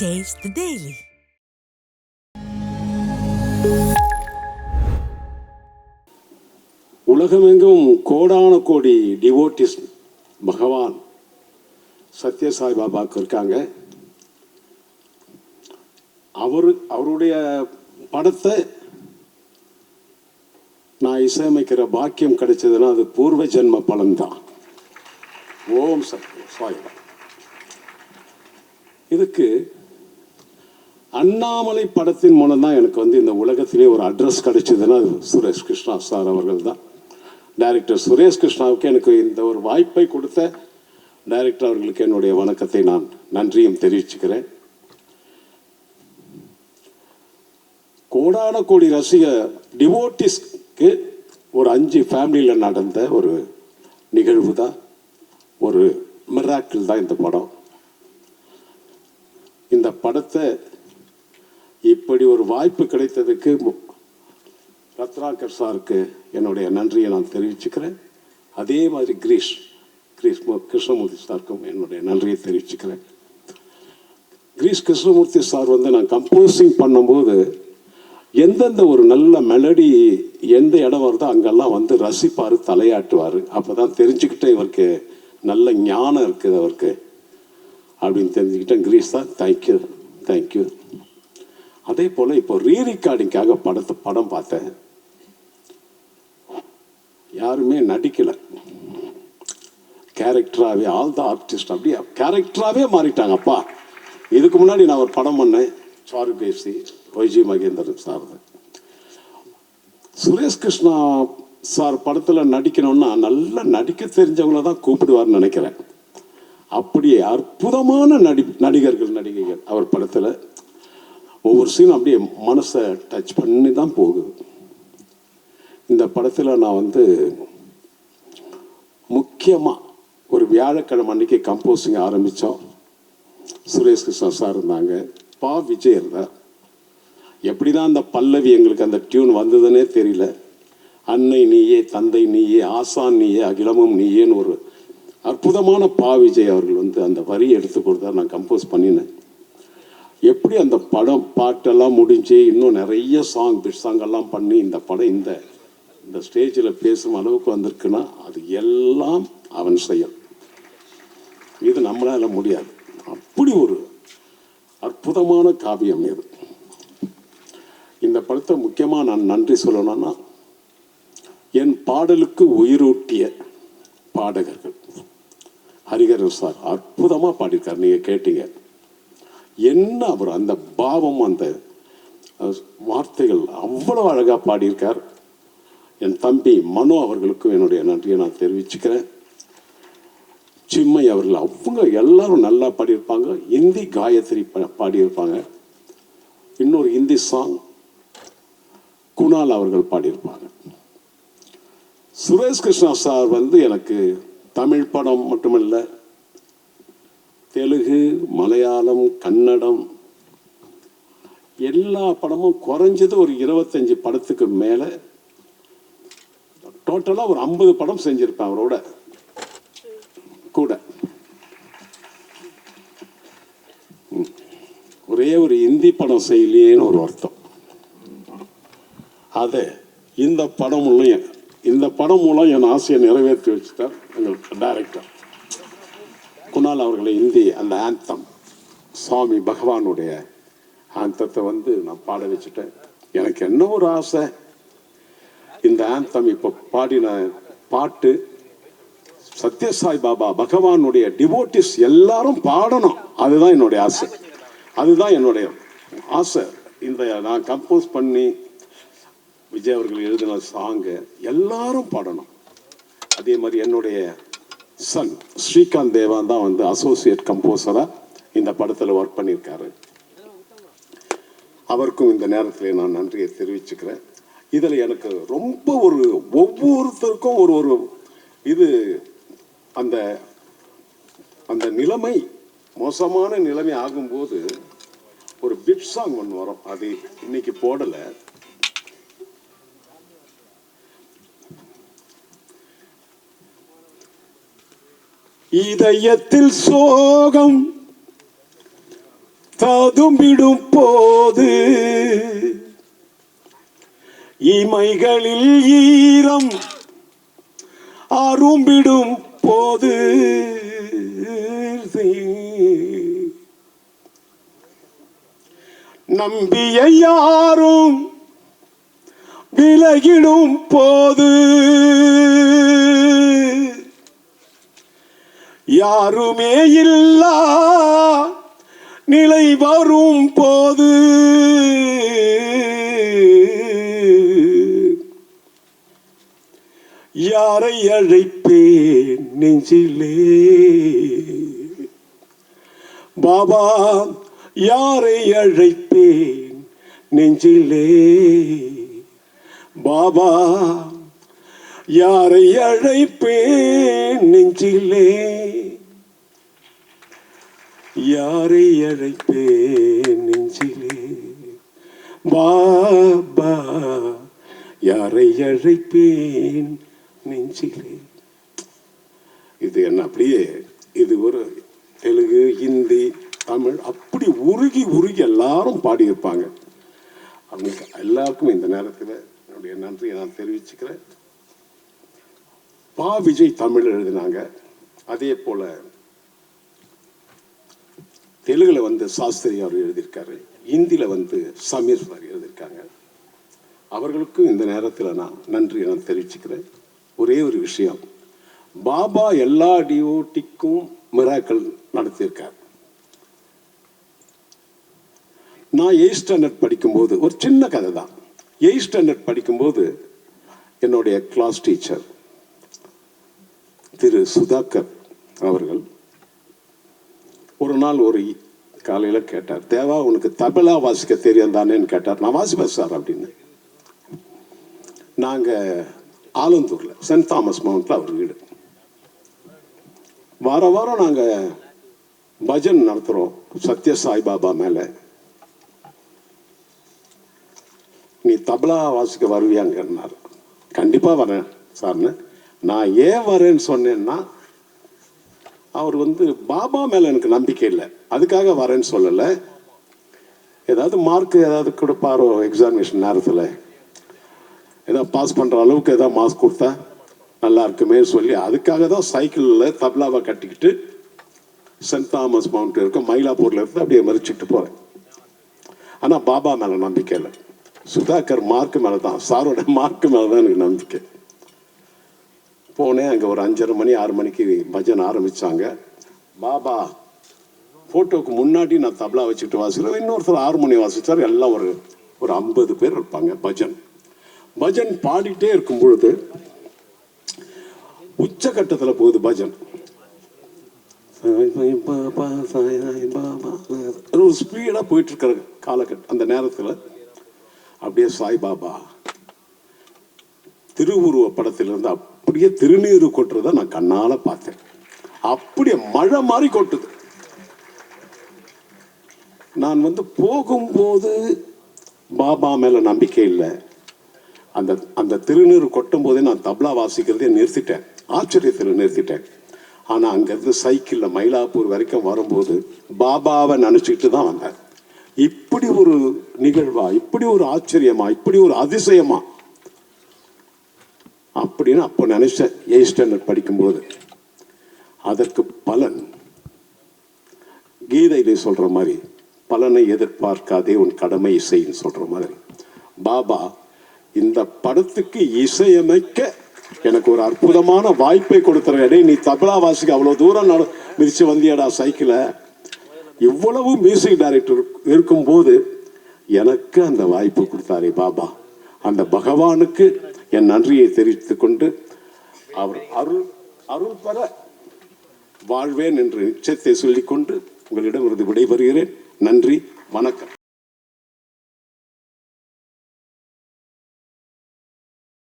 Taste the Daily. உலகமெங்கும் கோடான கோடி டிவோட்டிஸ் பகவான் சத்யசாய் பாபாவுக்கு இருக்காங்க. அவர் அவருடைய படத்தை நான் இசையமைக்கிற பாக்கியம் கிடைச்சதுன்னா அது பூர்வ ஜென்ம பலன்தான். ஓம் சத்ய சாய்ராம் இதுக்கு அண்ணாமலை படத்தின் மூலம் தான் எனக்கு வந்து இந்த உலகத்திலே ஒரு அட்ரஸ் கிடைச்சதுன்னா அது சுரேஷ் கிருஷ்ணா சார் அவர்கள் தான் டைரக்டர் சுரேஷ் கிருஷ்ணாவுக்கு எனக்கு இந்த ஒரு வாய்ப்பை கொடுத்த டைரக்டர் அவர்களுக்கு என்னுடைய வணக்கத்தை நான் நன்றியும் தெரிவிச்சுக்கிறேன். கோடான கோடி ரசிக டிவோட்டிஸ்க்கு ஒரு அஞ்சு ஃபேமிலியில் நடந்த ஒரு நிகழ்வு தான் ஒரு மிராக்கிள் தான் இந்த படம். இந்த படத்தை இப்படி ஒரு வாய்ப்பு கிடைத்ததுக்கு ரத்னாகர் சாருக்கு என்னுடைய நன்றியை நான் தெரிவிச்சுக்கிறேன். அதே மாதிரி கிரீஷ் கிரீஷ் கிருஷ்ணமூர்த்தி சாருக்கும் என்னுடைய நன்றியை தெரிவிச்சுக்கிறேன். கிரீஷ் கிருஷ்ணமூர்த்தி சார் வந்து நான் கம்போசிங் பண்ணும்போது எந்தெந்த ஒரு நல்ல மெலடி எந்த இடம் வருதோ அங்கெல்லாம் வந்து ரசிப்பார் தலையாட்டுவார். அப்போ தான் தெரிஞ்சுக்கிட்டேன் இவருக்கு நல்ல ஞானம் இருக்குது அவருக்கு. அப்படின்னு தெரிஞ்சுக்கிட்டேன். கிரீஷ் தான் தேங்க்யூ தேங்க்யூ அதே போல் இப்போ ரீ படத்தை படம் பார்த்தேன். யாருமே நடிக்கலை. கேரக்டராகவே ஆல் த ஆர்டிஸ்ட் அப்படியே கேரக்டராகவே மாறிட்டாங்க அப்பா இதுக்கு முன்னாடி நான் ஒரு படம் பண்ணேன் சாரு பேசி Y G Mahendran sir Suresh Krishna sir படத்தில் நடிக்கணும்னா நல்லா நடிக்க தெரிஞ்சவங்கள தான் கூப்பிடுவார்னு நினைக்கிறேன். அப்படியே அற்புதமான நடி நடிகர்கள் நடிகைகள் அவர் படத்தில். ஒவ்வொரு சீனும் அப்படியே மனசை டச் பண்ணி தான் போகுது. இந்த படத்தில் நான் வந்து முக்கியமாக ஒரு வியாழக்கிழமை அன்னைக்கு கம்போசிங் ஆரம்பித்தோம் சுரேஷ் கிருஷ்ணா சார் இருந்தாங்க. பா. விஜய் இருந்தார். எப்படி தான் அந்த பல்லவி எங்களுக்கு அந்த டியூன் வந்ததுன்னே தெரியல. அன்னை நீயே தந்தை நீயே ஆசான் நீயே அகிலமும் நீயேன்னு ஒரு அற்புதமான பா. விஜய் அவர்கள் வந்து அந்த வரியை எடுத்து கொடுத்தார் நான் கம்போஸ் பண்ணினேன். எப்படி அந்த படம் பாட்டெல்லாம் முடிஞ்சு இன்னும் நிறைய சாங் பிட் பண்ணி இந்த படம் இந்த இந்த ஸ்டேஜில் பேசும் அளவுக்கு வந்திருக்குன்னா அது எல்லாம் அவன் செயல். இது நம்மளால முடியாது. அப்படி ஒரு அற்புதமான காவியம் இது. இந்த படத்தை முக்கியமாக நான் நன்றி சொல்லணும்னா என் பாடலுக்கு உயிரூட்டிய பாடகர்கள். ஹரிகரன் சார் அற்புதமாக பாடியிருக்கார். நீங்கள் கேட்டீங்க. என்ன அவர் அந்த பாவம் அந்த வார்த்தைகள் அவ்வளோ அழகாக பாடியிருக்கார். என் தம்பி மனோ அவர்களுக்கும் என்னுடைய நன்றியை நான் தெரிவிச்சுக்கிறேன். சிம்மை அவர்கள் அவங்க எல்லாரும் நல்லா பாடியிருப்பாங்க. இந்தி காயத்ரி பாடியிருப்பாங்க. இன்னொரு ஹிந்தி சாங் குணால் அவர்கள் பாடியிருப்பாங்க. சுரேஷ் கிருஷ்ணா சார் வந்து எனக்கு தமிழ் படம் மட்டுமல்ல தெலுங்கு மலையாளம் கன்னடம் எல்லா படமும் குறைஞ்சது ஒரு இருபத்தஞ்சி படத்துக்கு மேலே. டோட்டலாக ஒரு ஐம்பது படம் செஞ்சிருப்பேன் அவரோட. கூட. ஒரே ஒரு இந்தி படம் செய்யலையேன்னு ஒரு அர்த்தம். அது இந்த படம் மூலம் இந்த படம் மூலம் என் ஆசையை நிறைவேற்றி வச்சுட்டார் எங்களுக்கு டைரக்டர் குணால் அவர்களை இந்தி அந்த ஆந்தம் சுவாமி பகவானுடைய ஆந்தத்தை வந்து நான் பாட வச்சுட்டேன். எனக்கு என்ன ஒரு ஆசை? இந்த ஆந்தம் இப்போ பாடின பாட்டு சத்யசாய் பாபா பகவானுடைய டிவோட்டிஸ் எல்லாரும் பாடணும். அதுதான் என்னுடைய ஆசை. அதுதான் என்னுடைய ஆசை. இந்த நான் கம்போஸ் பண்ணி விஜய் அவர்கள் எழுதின சாங்கு எல்லாரும் பாடணும். அதே மாதிரி என்னுடைய சன் ஸ்ரீகாந்த் தேவான் தான் வந்து அசோசியேட் கம்போசராக இந்த படத்தில் ஒர்க் பண்ணியிருக்காரு. அவருக்கும் இந்த நேரத்தில் நான் நன்றியை தெரிவிச்சுக்கிறேன். இதில் எனக்கு ரொம்ப ஒரு ஒவ்வொருத்தருக்கும் ஒரு ஒரு இது அந்த அந்த நிலைமை மோசமான நிலைமை ஆகும்போது ஒரு பிட் சாங் ஒன்று வரும். அது இன்னைக்கு போடலை. இதயத்தில் சோகம் ததும்பிடும் போது இமைகளில் ஈரம் அரும்பிடும் போது நம்பிய யாரும் விலகிடும் போது யாருமே இல்லா. நிலை வரும் போது. யாரை அழைப்பேன் நெஞ்சிலே? பாபா யாரை அழைப்பேன் நெஞ்சிலே? பாபா யாரை அழைப்பேன் நெஞ்சிலே? யாரை அழைப்பேன் நெஞ்சிலே? பாபா யாரை அழைப்பேன் நெஞ்சிலே? இது என்ன அப்படியே இது ஒரு தெலுங்கு ஹிந்தி தமிழ் அப்படி உருகி உருகி எல்லாரும் பாடியிருப்பாங்க. அவங்க எல்லாருக்கும் இந்த நேரத்தில் என்னுடைய நன்றியை நான் தெரிவிச்சுக்கிறேன். பா விஜய் தமிழ் எழுதினாங்க. அதே போல தெலுங்கில் வந்து சாஸ்திரி அவர் எழுதியிருக்காரு. ஹிந்தியில் வந்து சமீர் சார் எழுதியிருக்காங்க. அவர்களுக்கும் இந்த நேரத்தில் நான் நன்றி நான் தெரிவிச்சுக்கிறேன். ஒரே ஒரு விஷயம். பாபா எல்லா டிஓட்டிக்கும் மிராக்கள் நடத்தியிருக்கார். நான் எயிட் ஸ்டாண்டர்ட் படிக்கும்போது ஒரு சின்ன கதை தான் எயிட் ஸ்டாண்டர்ட் படிக்கும்போது என்னுடைய கிளாஸ் டீச்சர் திரு சுதாகர் அவர்கள் ஒரு நாள் ஒரு காலையில் கேட்டார் தேவா உனக்கு தபலா வாசிக்க தெரியும் தானேன்னு கேட்டார். நான் வாசிப்பேன் சார் அப்படின்னு. நாங்கள் ஆலந்தூரில் சென்ட் தாமஸ் மவுண்டில் அவர் வீடு. வார வாரம் நாங்கள் பஜன் நடத்துகிறோம் சத்ய சாய்பாபா மேலே. நீ தபலா வாசிக்க வருவியாங்கன்னார் கண்டிப்பாக வரேன் சார்னு. நான் ஏன் வரேன்னு சொன்னேன்னா அவர் வந்து பாபா மேலே எனக்கு நம்பிக்கை இல்லை. அதுக்காக வரேன்னு சொல்லலை. ஏதாவது மார்க் ஏதாவது கொடுப்பாரோ எக்ஸாமினேஷன் நேரத்தில்? ஏதாவது பாஸ் பண்ணுற அளவுக்கு ஏதாவது மார்க் கொடுத்தா நல்லா இருக்குமே சொல்லி அதுக்காக தான் சைக்கிளில் தப்லாவை கட்டிக்கிட்டு சென்ட் தாமஸ் மவுண்ட் இருக்கும் மயிலாப்பூரில் இருந்து அப்படியே மறிச்சுட்டு போகிறேன் ஆனால் பாபா மேலே நம்பிக்கை இல்லை. சுதாகர் மார்க்கு மேலே தான் சாரோட மார்க்கு மேலே தான் எனக்கு நம்பிக்கை. போனேன். அங்கே ஒரு அஞ்சரை மணி ஆறு மணிக்கு பஜன் ஆரம்பித்தாங்க பாபா ஃபோட்டோவுக்கு முன்னாடி நான் தபலா வச்சுக்கிட்டு வாசிக்கிறேன். இன்னொருத்தர் ஆறு மணி வாசித்தார் எல்லாம் ஒரு ஒரு ஐம்பது பேர் இருப்பாங்க பஜன். பஜன் பாடிட்டே இருக்கும் பொழுது உச்சகட்டத்தில் போகுது பஜன். பாபா, சாய் பாபா. அது ஒரு ஸ்பீடாக போயிட்டு இருக்கிற காலகட்டம் அந்த நேரத்தில் அப்படியே சாய்பாபா திருவுருவ படத்திலிருந்து அப்படியே திருநீர் கொட்டுறதை நான் கண்ணால பார்த்தேன். அப்படியே மழை மாதிரி கொட்டுது. நான் வந்து போகும்போது பாபா மேல நம்பிக்கை இல்லை. அந்த அந்த திருநீர் கொட்டும் போதே நான் தப்லா வாசிக்கிறதே நிறுத்திட்டேன். ஆச்சரியத்தில் நிறுத்திட்டேன். ஆனா அங்கிருந்து சைக்கிள்ல மயிலாப்பூர் வரைக்கும் வரும்போது பாபாவை நினைச்சிட்டு தான் வந்தேன். இப்படி ஒரு நிகழ்வா இப்படி ஒரு ஆச்சரியமா இப்படி ஒரு அதிசயமா அப்படின்னு அப்போ நினைச்சேன் எயிட் ஸ்டாண்டர்ட் படிக்கும்போது அதற்கு பலன். கீதையிலே சொல்கிற மாதிரி பலனை எதிர்பார்க்காதே உன் கடமை இசைன்னு சொல்கிற மாதிரி. பாபா இந்த படத்துக்கு இசையமைக்க எனக்கு ஒரு அற்புதமான வாய்ப்பை கொடுத்துறேன் நீ தபலா வாசிக்க அவ்வளோ தூரம் நட மிதிச்சு வந்தியடா சைக்கிளை. இவ்வளவு மியூசிக் டைரக்டர் இருக்கும்போது எனக்கு அந்த வாய்ப்பு கொடுத்தாரே பாபா. அந்த பகவானுக்கு என் நன்றியை தெரிவித்துக் கொண்டு அவர் அருள் அருள் பெற வாழ்வேன் என்று நிச்சயத்தை சொல்லிக்கொண்டு உங்களிடம் இருந்து விடைபெறுகிறேன். நன்றி வணக்கம்.